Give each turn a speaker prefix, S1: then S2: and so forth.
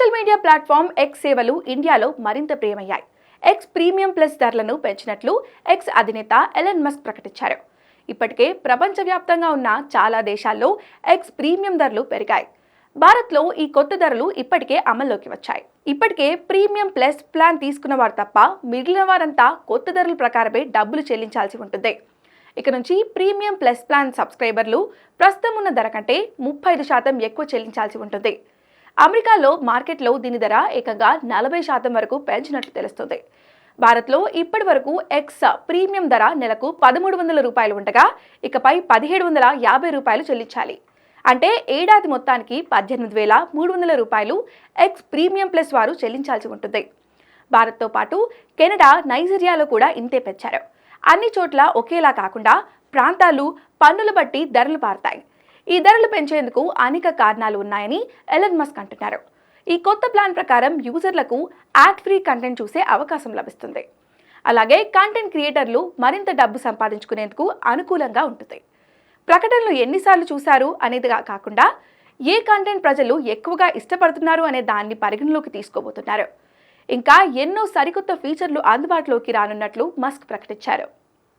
S1: Social media platform X సేవలు ఇండియాలో మరింత ప్రియమయ్యాయి ఎక్స్ ప్రీమియం ప్లస్ ధరలను పెంచినట్లు ఎక్స్ అధినేత ఎలన్ మస్క్ ప్రకటించారు. ఇప్పటికే ప్రపంచవ్యాప్తంగా ఉన్న చాలా దేశాల్లో ఎక్స్ ప్రీమియం ధరలు పెరిగాయి. భారత్లో ఈ కొత్త ధరలు ఇప్పటికే అమల్లోకి వచ్చాయి. ఇప్పటికే ప్రీమియం ప్లస్ ప్లాన్ తీసుకున్న వారు తప్ప మిగిలిన వారంతా కొత్త ధరల ప్రకారమే డబ్బులు చెల్లించాల్సి ఉంటుంది. ఇక నుంచి ప్రీమియం ప్లస్ ప్లాన్ సబ్స్క్రైబర్లు ప్రస్తుతం ఉన్న ధర కంటే ముప్పై ఐదు శాతం ఎక్కువ చెల్లించాల్సి ఉంటుంది. అమెరికాలో మార్కెట్లో దీని ధర ఏకంగా నలభై శాతం వరకు పెంచినట్లు తెలుస్తుంది. భారత్లో ఇప్పటి వరకు ఎక్స్ ప్రీమియం ధర నెలకు పదమూడు వందల రూపాయలు ఉండగా ఇకపై పదిహేడు వందల యాభై రూపాయలు చెల్లించాలి. అంటే ఏడాది మొత్తానికి పద్దెనిమిది వేల మూడు వందల రూపాయలు ఎక్స్ ప్రీమియం ప్లస్ వారు చెల్లించాల్సి ఉంటుంది. భారత్తో పాటు కెనడా నైజీరియాలో కూడా ఇంతే పెంచారు. అన్ని చోట్ల ఒకేలా కాకుండా ప్రాంతాలు పన్నులు బట్టి ధరలు పారుతాయి. ఈ ధరలు పెంచేందుకు అనేక కారణాలు ఉన్నాయని ఎలన్ మస్క్ అంటున్నారు. ఈ కొత్త ప్లాన్ ప్రకారం యూజర్లకు యాడ్ ఫ్రీ కంటెంట్ చూసే అవకాశం లభిస్తుంది. అలాగే కంటెంట్ క్రియేటర్లు మరింత డబ్బు సంపాదించుకునేందుకు అనుకూలంగా ఉంటుంది. ప్రకటనలు ఎన్నిసార్లు చూశారు అనేదిగా కాకుండా ఏ కంటెంట్ ప్రజలు ఎక్కువగా ఇష్టపడుతున్నారు అనే దాన్ని పరిగణలోకి తీసుకోబోతున్నారు. ఇంకా ఎన్నో సరికొత్త ఫీచర్లు అందుబాటులోకి రానున్నట్లు మస్క్ ప్రకటించారు.